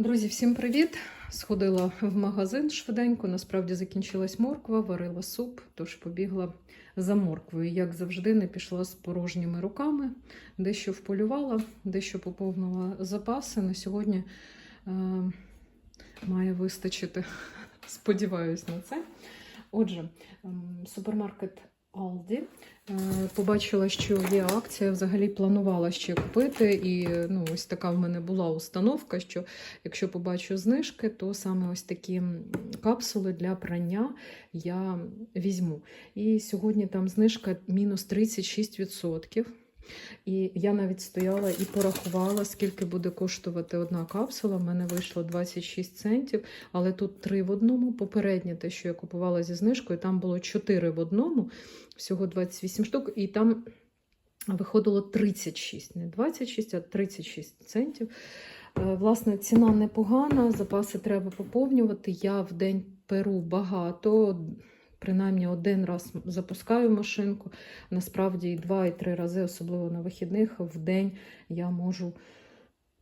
Друзі, всім привіт! Сходила в магазин швиденько. Насправді закінчилась морква, варила суп, тож побігла за морквою. Як завжди, не пішла з порожніми руками, дещо вполювала, дещо поповнила запаси. На сьогодні е, має вистачити. Сподіваюсь на це. Отже, ем, супермаркет Aldi. Е, Побачила, що є акція. Взагалі планувала ще купити. І ну, ось така в мене була установка, що якщо побачу знижки, то саме ось такі капсули для прання я візьму. І сьогодні там знижка мінус 36%. І я навіть стояла і порахувала, скільки буде коштувати одна капсула. В мене вийшло 26 центів, але тут три в одному. Попереднє те, що я купувала зі знижкою, там було 4 в одному, всього 28 штук, і там виходило 36, не 26, а 36 центів. Е, Власне, ціна непогана, запаси треба поповнювати. Я в день перу багато. Принаймні один раз запускаю машинку. Насправді і два, і три рази, особливо на вихідних, в день я можу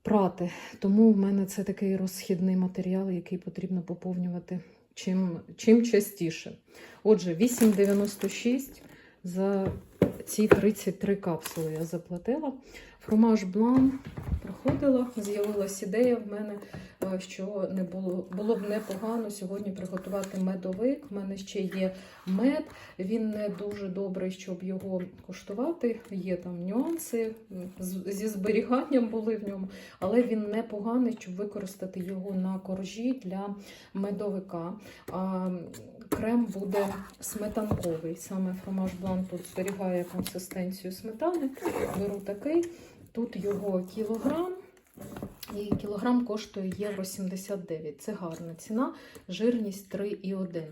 прати. Тому в мене це такий розхідний матеріал, який потрібно поповнювати чим, чим частіше. Отже, 8,96 за ці 33 капсули я заплатила. Фромаж блан проходила, з'явилася ідея в мене, е, що не було, було б непогано сьогодні приготувати медовик. У мене ще є мед, він не дуже добрий, щоб його коштувати. Є там нюанси зі зберіганням були в ньому, але він непоганий, щоб використати його на коржі для медовика. Крем буде сметанковий. Саме фромаж блан тут зберігає консистенцію сметани. Беру такий. Тут його кілограм. І кілограм коштує євро 79. Це гарна ціна, жирність 3,1.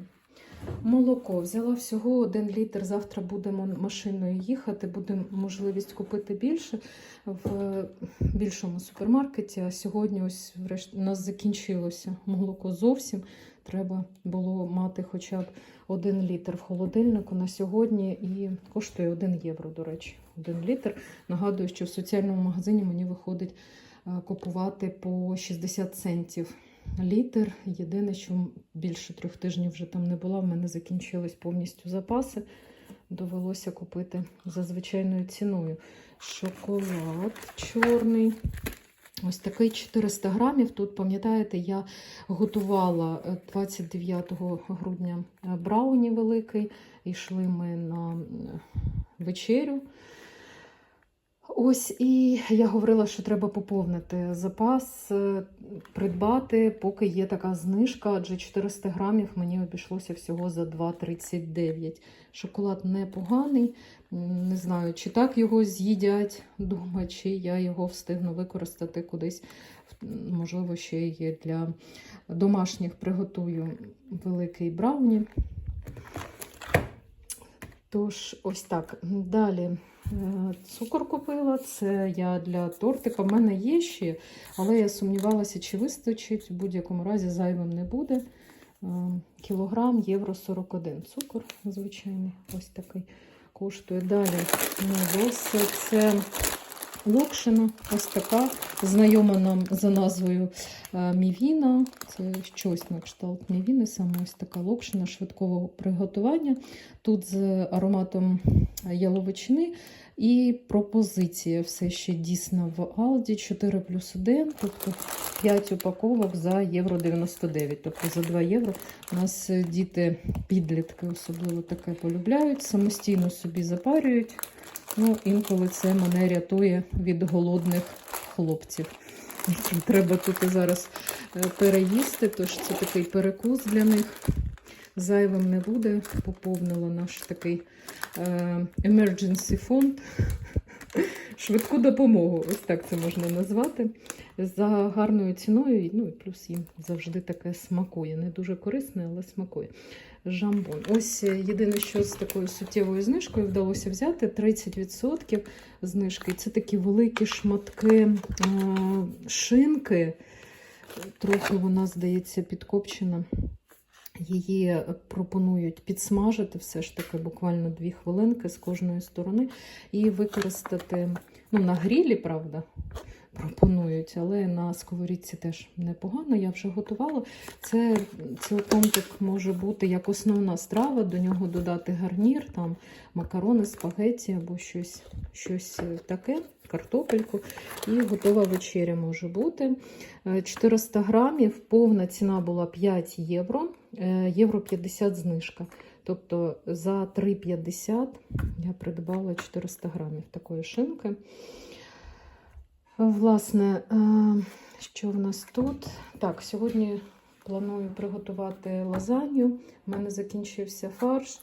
Молоко взяла всього 1 літр. Завтра будемо машиною їхати. Буде можливість купити більше в більшому супермаркеті. А сьогодні, ось у нас закінчилося молоко зовсім. Треба було мати хоча б 1 літр в холодильнику на сьогодні і коштує 1 євро, до речі, 1 літр. Нагадую, що в соціальному магазині мені виходить е, купувати по 60 центів літр. Єдине, що більше трьох тижнів вже там не була, в мене закінчились повністю запаси. Довелося купити за звичайною ціною. Шоколад чорний. Ось такий 400 грамів. Тут, пам'ятаєте, я готувала е, 29 грудня е, брауні великий. Йшли ми на е, вечерю. Ось і я говорила, що треба поповнити запас, е, придбати, поки є така знижка, адже 400 грамів мені обійшлося всього за 2,39. Шоколад непоганий. Не знаю, чи так його з'їдять вдома, чи я його встигну використати кудись. Можливо, ще є для домашніх приготую великий брауні. Тож, ось так. Далі е, цукор купила. Це я для тортика. В мене є ще, але я сумнівалася, чи вистачить. В будь-якому разі зайвим не буде. Е, Кілограм євро 41. Цукор звичайний, ось такий коштує. Далі новоси. Це локшина, ось така, знайома нам за назвою е, Мівіна. Це щось на кшталт Мівіни, саме ось така локшина швидкого приготування. Тут з ароматом яловичини. І пропозиція все ще дійсна в Алді 4 плюс 1, тобто 5 упаковок за євро 99. Тобто за 2 євро у нас діти підлітки особливо таке полюбляють, самостійно собі запарюють. Ну, інколи це мене рятує від голодних хлопців. Яким треба тут зараз е, переїсти, тож це такий перекус для них. Зайвим не буде. Поповнила наш такий е, emergency фонд. Швидку допомогу, ось так це можна назвати. За гарною ціною, ну і плюс їм завжди таке смакує. Не дуже корисне, але смакує. Жамбон. Ось е, єдине, що з такою суттєвою знижкою вдалося взяти 30% знижки. Це такі великі шматки е, шинки. Трохи вона, здається, підкопчена. Її пропонують підсмажити все ж таки буквально 2 хвилинки з кожної сторони і використати ну, на грілі, правда, пропонують. Але на сковорідці теж непогано. Я вже готувала. Це цілком так може бути як основна страва. До нього додати гарнір, там макарони, спагеті або щось, щось таке, картопельку. І готова вечеря може бути. Е, 400 грамів, повна ціна була 5 євро, е, євро 50 знижка. Тобто за 3,50 я придбала 400 грамів такої шинки. Власне, е, що в нас тут? Так, сьогодні планую приготувати лазанью. У мене закінчився фарш.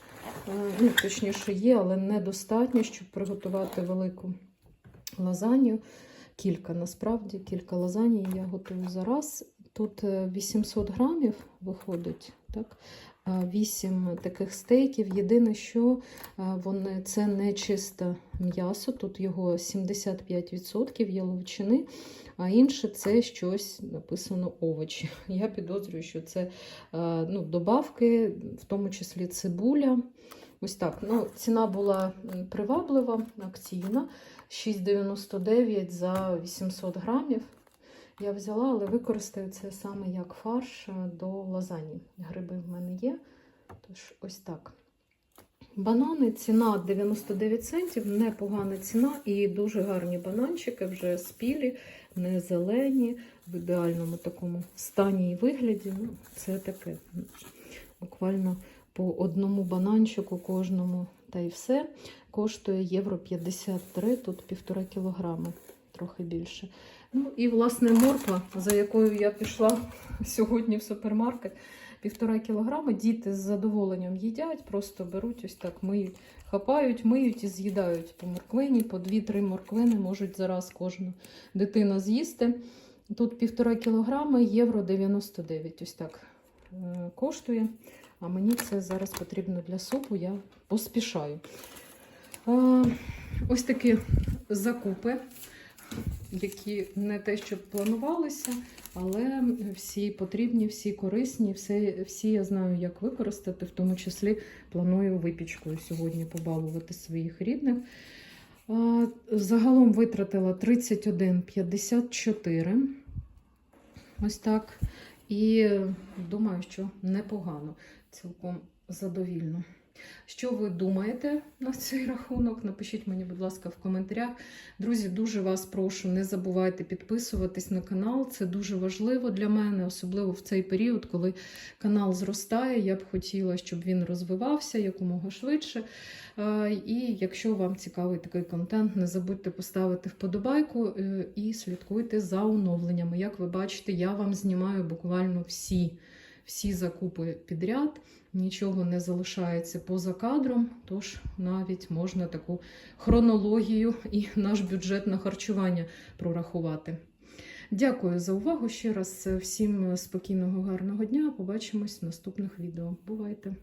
Е, Ну, точніше, є, але недостатньо, щоб приготувати велику лазанью. Кілька насправді, кілька лазаній я готую зараз. Тут е, 800 грамів виходить, так? 8 таких стейків. Єдине, що е, вони це не чисте м'ясо, тут його 75% яловичини, а інше це щось написано овочі. Я підозрюю, що це е, ну, добавки, в тому числі цибуля. Ось так. Ну, Ціна була приваблива, акційна. 6,99 за 800 грамів. Я взяла, але використаю це саме як фарш е, до лазані. Гриби в мене є. Тож, ось так. Банани, ціна 99 центів, непогана ціна і дуже гарні бананчики, вже спілі, не зелені, в ідеальному такому стані і вигляді. Ну, це таке. Буквально по одному бананчику кожному та й все. Коштує євро 53, тут півтора кілограми, трохи більше. Ну і власне морква, за якою я пішла сьогодні в супермаркет. Півтора кілограми. Діти з задоволенням їдять, просто беруть ось так, миють, хапають, миють і з'їдають по морквині, по 2-3 морквини можуть зараз кожна дитина з'їсти. Тут півтора кілограми, євро 99. Ось так е, коштує. А мені це зараз потрібно для супу, я поспішаю. Е, Ось такі закупи, які не те, щоб планувалися, але всі потрібні, всі корисні, всі, всі я знаю, як використати, в тому числі планую випічкою сьогодні побалувати своїх рідних. Загалом витратила 31,54. Ось так. І думаю, що непогано, цілком задовільно. Що ви думаєте на цей рахунок? Напишіть мені, будь ласка, в коментарях. Друзі, дуже вас прошу, не забувайте підписуватись на канал. Це дуже важливо для мене, особливо в цей період, коли канал зростає. Я б хотіла, щоб він розвивався якомога швидше. Е, І якщо вам цікавий такий контент, не забудьте поставити вподобайку е, і слідкуйте за оновленнями. Як ви бачите, я вам знімаю буквально всі, всі закупи підряд. Нічого не залишається поза кадром, тож навіть можна таку хронологію і наш бюджет на харчування прорахувати. Дякую за увагу ще раз. Всім спокійного, гарного дня. Побачимось в наступних відео. Бувайте!